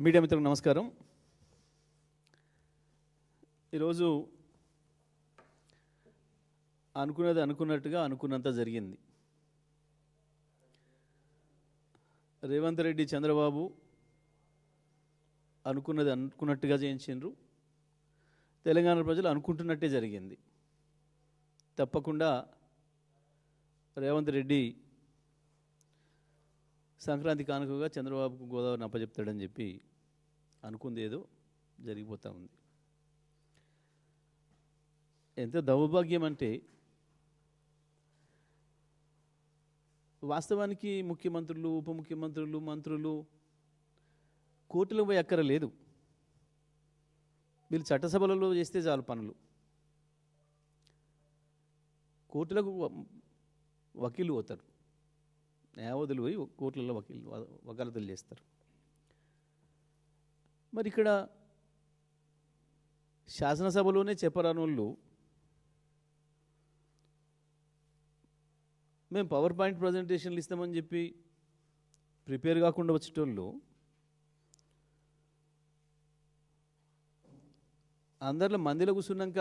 Media మిత్రులకు నమస్కారం. ఈరోజు అనుకున్నది అనుకున్నట్టుగా అనుకున్నంత జరిగింది. రేవంత్ రెడ్డి చంద్రబాబు అనుకున్నది అనుకున్నట్టుగా చేయించిండ్రు. తెలంగాణ ప్రజలు అనుకుంటున్నట్టే జరిగింది. తప్పకుండా రేవంత్ రెడ్డి సంక్రాంతి కానుకగా చంద్రబాబుకు గోదావరిని అప్పచెప్తాడని చెప్పి అనుకుంది ఏదో జరిగిపోతూ ఉంది. ఎంత దౌర్భాగ్యం అంటే వాస్తవానికి ముఖ్యమంత్రులు ఉప ముఖ్యమంత్రులు మంత్రులు కోర్టులకు పోయి అక్కర లేదు. వీళ్ళు చట్టసభలలో చేస్తే చాలు పనులు. కోర్టులకు వకీలు పోతారు. న్యాయవాదులు పోయి కోర్టులలో వకీలు వ- వకాలతులు చేస్తారు. మరి ఇక్కడ శాసనసభలోనే చెప్పరాని వాళ్ళు మేము పవర్ పాయింట్ ప్రజెంటేషన్లు ఇస్తామని చెప్పి ప్రిపేర్ కాకుండా వచ్చేటోళ్ళు అందరిలో మందిలో కూర్చున్నాక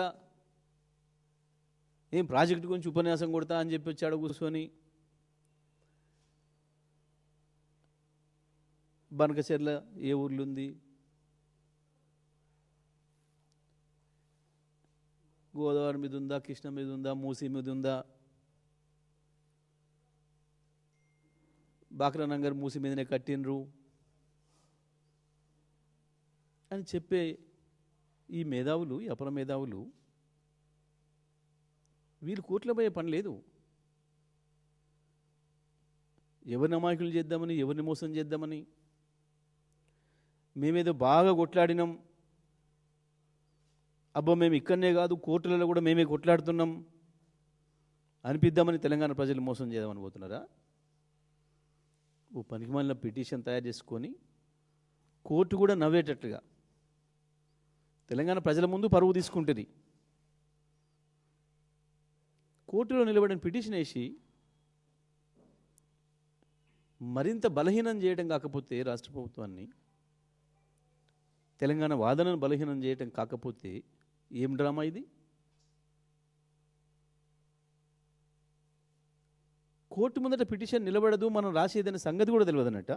ఏం ప్రాజెక్ట్ గురించి ఉపన్యాసం కొడతా అని చెప్పి వచ్చాడు కూర్చొని బనకచెర్ల ఏ ఊర్లో ఉంది? గోదావరి మీద ఉందా కృష్ణ మీద ఉందా మూసీ మీద ఉందా? బాక్రానంగర్ మూసి మీదనే కట్టినరు అని చెప్పే ఈ మేధావులు ఈ అపర మేధావులు వీళ్ళు కోర్టులో పోయే పని లేదు. ఎవరిని అమాయకులు చేద్దామని ఎవరిని మోసం చేద్దామని మేమేదో బాగా కొట్లాడినాం. అబ్బో మేము ఇక్కడనే కాదు కోర్టులలో కూడా మేమే కొట్లాడుతున్నాం. అనిపిద్దామని తెలంగాణ ప్రజలు మోసం చేద్దామని పోతున్నారా? ఓ పనికి మళ్ళీ పిటిషన్ తయారు చేసుకొని కోర్టు కూడా నవ్వేటట్లుగా తెలంగాణ ప్రజల ముందు పరువు తీసుకుంటుంది. కోర్టులో నిలబడిన పిటిషన్ వేసి మరింత బలహీనం చేయడం కాకపోతే రాష్ట్ర ప్రభుత్వాన్ని తెలంగాణ వాదనను బలహీనం చేయటం కాకపోతే ఏం డ్రామా ఇది? కోర్టు ముందట పిటిషన్ నిలబడదు మనం రాసేదనే సంగతి కూడా తెలియదన్నట్ట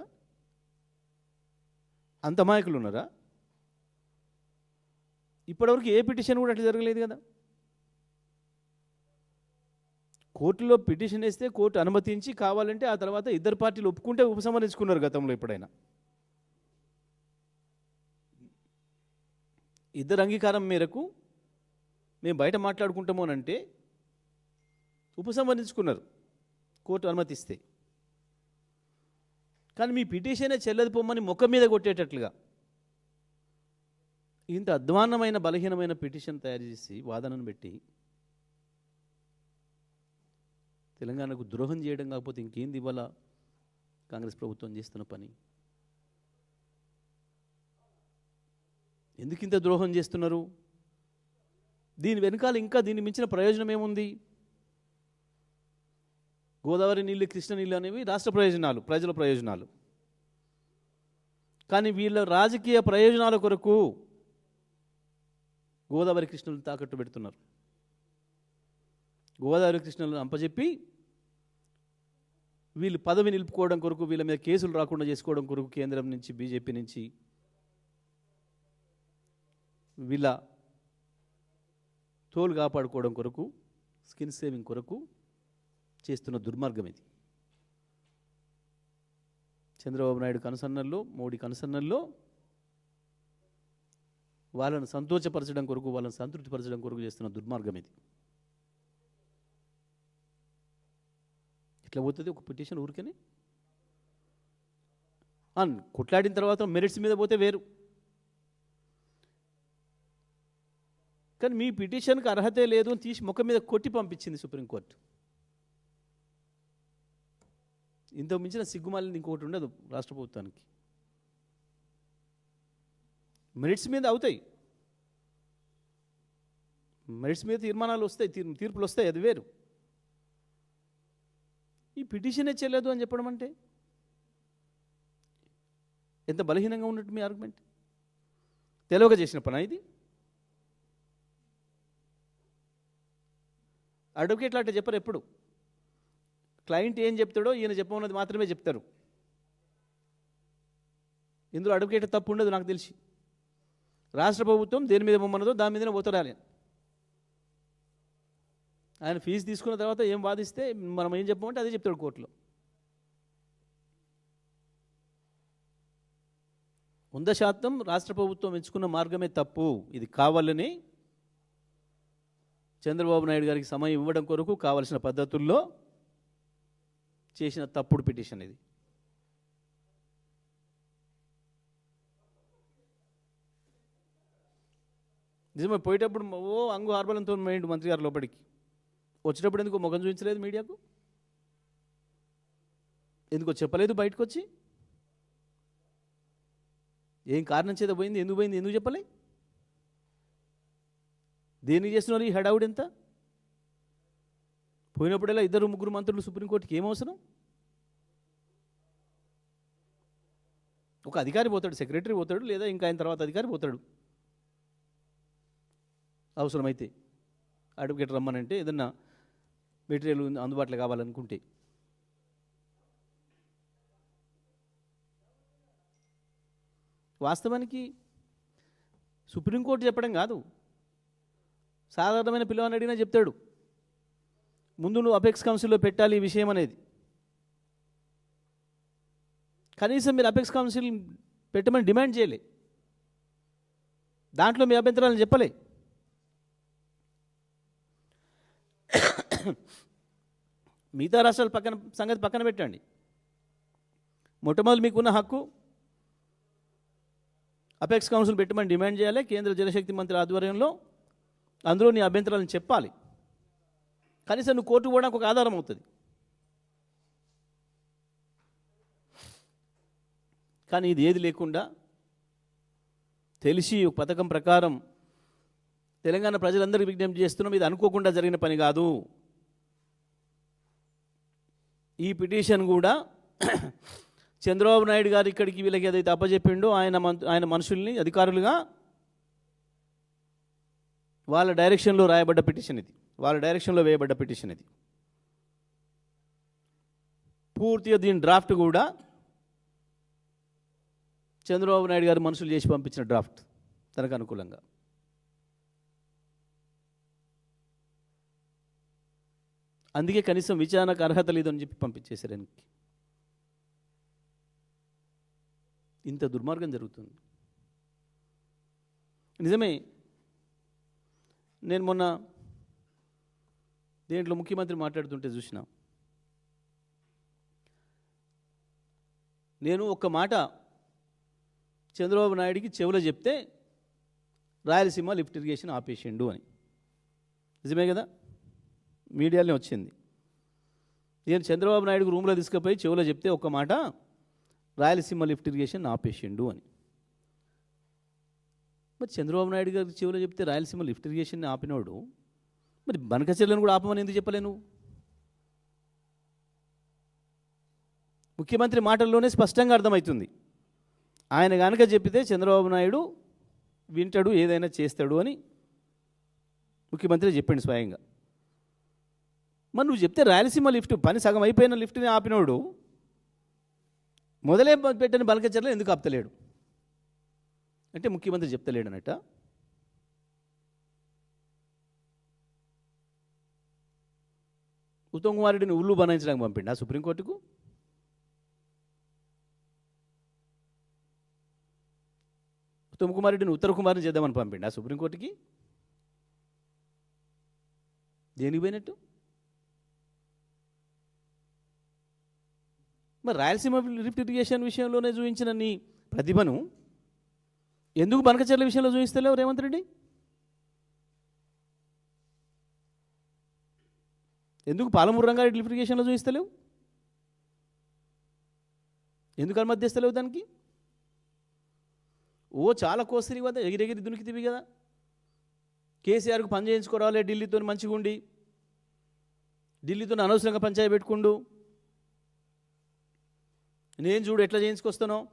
అంత మాయకులు ఉన్నారా? ఇప్పటివరకు ఏ పిటిషన్ కూడా అట్లా జరగలేదు కదా. కోర్టులో పిటిషన్ వేస్తే కోర్టు అనుమతించి కావాలంటే ఆ తర్వాత ఇద్దరు పార్టీలు ఒప్పుకుంటే ఉపసంహరించుకున్నారు గతంలో ఎప్పుడైనా. ఇద్దరు అంగీకారం మేరకు మేము బయట మాట్లాడుకుంటాము అని అంటే ఉపసంహరించుకున్నారు కోర్టు అనుమతిస్తే. కానీ మీ పిటిషనే చెల్లది పొమ్మని ముఖం మీద కొట్టేటట్లుగా ఇంత అధ్వాన్నమైన బలహీనమైన పిటిషన్ తయారు చేసి వాదనను పెట్టి తెలంగాణకు ద్రోహం చేయడం కాకపోతే ఇంకేంది ఇవాళ కాంగ్రెస్ ప్రభుత్వం చేస్తున్న పని? ఎందుకు ఇంత ద్రోహం చేస్తున్నారు? దీని వెనకాల ఇంకా దీన్ని మించిన ప్రయోజనం ఏముంది? గోదావరి నీళ్ళు కృష్ణ నీళ్ళు అనేవి రాష్ట్ర ప్రయోజనాలు ప్రజల ప్రయోజనాలు. కానీ వీళ్ళ రాజకీయ ప్రయోజనాల కొరకు గోదావరి కృష్ణలు తాకట్టు పెడుతున్నారు. గోదావరి కృష్ణులను అంపజెప్పి వీళ్ళు పదవి నిలుపుకోవడం కొరకు వీళ్ళ మీద కేసులు రాకుండా చేసుకోవడం కొరకు కేంద్రం నుంచి బీజేపీ నుంచి వీళ్ళ తోలు కాపాడుకోవడం కొరకు స్కిన్ సేవింగ్ కొరకు చేస్తున్న దుర్మార్గం ఇది. చంద్రబాబు నాయుడు కనుసన్నల్లో మోడీ కనుసన్నల్లో వాళ్ళను సంతోషపరచడం కొరకు వాళ్ళని సంతృప్తిపరచడం కొరకు చేస్తున్న దుర్మార్గం ఇది. ఎట్లా పోతుంది ఒక పిటిషన్ ఊరికని? అన్ కొట్లాడిన తర్వాత మెరిట్స్ మీద పోతే వేరు. కానీ మీ పిటిషన్కి అర్హతే లేదు అని తీసి ముఖం మీద కొట్టి పంపించింది సుప్రీంకోర్టు. ఇంతకు మించిన సిగ్గుమాలింది ఇంకొకటి ఉండదు రాష్ట్ర ప్రభుత్వానికి. మెరిట్స్ మీద అవుతాయి. మెరిట్స్ మీద తీర్మానాలు వస్తాయి తీర్పులు వస్తాయి అది వేరు. ఈ పిటిషనే చెల్లదు అని చెప్పడం అంటే? ఎంత బలహీనంగా ఉన్నట్టు మీ ఆర్గ్యుమెంట్? తెలియక చేసిన పని ఇది? అడ్వకేట్లు అట్లా చెప్పరు ఎప్పుడు. క్లయింట్ ఏం చెప్తాడో ఈయన చెప్పమన్నది మాత్రమే చెప్తారు. ఇందులో అడ్వకేట్ తప్పు ఉండదు నాకు తెలిసి. రాష్ట్ర ప్రభుత్వం దేని మీద పొమ్మన్నదో దాని మీదనే పోతాడాలి ఆయన ఫీజు తీసుకున్న తర్వాత ఏం వాదిస్తే మనం ఏం చెప్పమంటే అదే చెప్తాడు కోర్టులో. వంద శాతం రాష్ట్ర ప్రభుత్వం ఎంచుకున్న మార్గమే తప్పు. ఇది కావాలని చంద్రబాబు నాయుడు గారికి సమయం ఇవ్వడం కొరకు కావలసిన పద్ధతుల్లో చేసిన తప్పుడు పిటిషన్ ఇది. నిజమే పోయేటప్పుడు ఓ అంగు ఆర్బలంతో పోయిండు మంత్రి గారు లోపలికి. వచ్చేటప్పుడు ఎందుకు ముఖం చూపించలేదు మీడియాకు? ఎందుకో చెప్పలేదు బయటకు వచ్చి ఏం కారణం చేత పోయింది? ఎందుకు పోయింది? ఎందుకు చెప్పలే? దేనికి వాళ్ళు ఈ హడావుడి ఎంత పోయినప్పుడల్లా ఇద్దరు ముగ్గురు మంత్రులు సుప్రీంకోర్టుకి ఏం అవసరం? ఒక అధికారి పోతాడు సెక్రటరీ పోతాడు లేదా ఇంకా ఆయన తర్వాత అధికారి పోతాడు. అవసరమైతే అడ్వకేట్ రమ్మనంటే ఏదన్నా మెటీరియల్ అందుబాటులో కావాలనుకుంటే. వాస్తవానికి సుప్రీంకోర్టు చెప్పడం కాదు. సాధారణమైన పిల్లవాడిని అడిగినా చెప్తాడు. ముందు నువ్వు అపెక్స్ కౌన్సిల్లో పెట్టాలి ఈ విషయం అనేది. కనీసం మీరు అపెక్స్ కౌన్సిల్ పెట్టమని డిమాండ్ చేయలే. దాంట్లో మీ అభ్యంతరాలను చెప్పలే. మిగతా రాష్ట్రాలు పక్కన సంగతి పక్కన పెట్టండి. మొట్టమొదటి మీకున్న హక్కు అపెక్స్ కౌన్సిల్ పెట్టమని డిమాండ్ చేయాలి. కేంద్ర జలశక్తి మంత్రి ఆధ్వర్యంలో అందులో నీ అభ్యంతరాలను చెప్పాలి. కనీసం నువ్వు కోర్టు పోవడానికి ఒక ఆధారం అవుతుంది. కానీ ఇది ఏది లేకుండా తెలిసి ఒక పథకం ప్రకారం తెలంగాణ ప్రజలందరికీ విజ్ఞప్తి చేస్తున్నాం ఇది అనుకోకుండా జరిగిన పని కాదు. ఈ పిటిషన్ కూడా చంద్రబాబు నాయుడు గారు ఇక్కడికి వీళ్ళకి ఏదైతే అప్పచెప్పిండో ఆయన మన్- ఆయన మనుషుల్ని అధికారులుగా వాళ్ళ డైరెక్షన్లో రాయబడ్డ పిటిషన్ ఇది. వాళ్ళ డైరెక్షన్లో వేయబడ్డ పిటిషన్ ఇది. పూర్తిగా దీని డ్రాఫ్ట్ కూడా చంద్రబాబు నాయుడు గారు మనుషులు చేసి పంపించిన డ్రాఫ్ట్ తనకు అనుకూలంగా. అందుకే కనీసం విచారణకు అర్హత లేదని చెప్పి పంపించేశారు ఆయనకి. ఇంత దుర్మార్గం జరుగుతుంది. నిజమే నేను మొన్న దేంట్లో ముఖ్యమంత్రి మాట్లాడుతుంటే చూసిన. నేను ఒక్క మాట చంద్రబాబు నాయుడికి చెవులో చెప్తే రాయలసీమ లిఫ్ట్ ఇరిగేషన్ ఆపేసిండు అని. నిజమే కదా? మీడియాలోనే వచ్చింది. నేను చంద్రబాబు నాయుడుకు రూమ్లో తీసుకుపోయి చెవులో చెప్తే ఒక్క మాట రాయలసీమ లిఫ్ట్ ఇరిగేషన్ ఆపేసిండు అని. మరి చంద్రబాబు నాయుడు గారికి చెవులో చెప్తే రాయలసీమ లిఫ్ట్ ఇరిగేషన్ని ఆపినోడు మరి బనకచర్లను కూడా ఆపమని ఎందుకు చెప్పలేను ముఖ్యమంత్రి మాటల్లోనే స్పష్టంగా అర్థమవుతుంది. ఆయన కనుక చెప్పితే చంద్రబాబు నాయుడు వింటాడు ఏదైనా చేస్తాడు అని ముఖ్యమంత్రి చెప్పాడు స్వయంగా. మరి నువ్వు చెప్తే రాయలసీమ లిఫ్ట్ పని సగం అయిపోయిన లిఫ్ట్ని ఆపినోడు మొదలే పెట్టని బలకచర్లు ఎందుకు ఆపుతలేడు? అంటే ముఖ్యమంత్రి చెప్తలేడనట. ఉత్తమ్ కుమార్ రెడ్డిని ఉల్లు బనాయించడానికి పంపిండా సుప్రీంకోర్టుకు ఉత్తమ్ కుమార్ రెడ్డిని ఉత్తర కుమార్ని చేద్దామని పంపిండా సుప్రీంకోర్టుకి దేనికి పోయినట్టు? మరి రాయలసీమ లిఫ్ట్ ఇరిగేషన్ విషయంలోనే చూపించిన నీ ప్రతిభను ఎందుకు బనకచర్ల విషయంలో చూపిస్తలేవు రేవంత్ రెడ్డి? ఎందుకు పాలమూరు రంగారెడ్డి లిఫ్ట్ చూపిస్తలేవు? ఎందుకు అనుమతిస్తలేవు దానికి? ఓ చాలా కోసరి కదా ఎగిరెగిరి దునికితివి కదా. కేసీఆర్కు పని చేయించుకోవాలి ఢిల్లీతో మంచిగా ఉండి. ఢిల్లీతో అనవసరంగా పంచాయతీ పెట్టుకుండు. నేను చూడు ఎట్లా చేయించుకొస్తానో.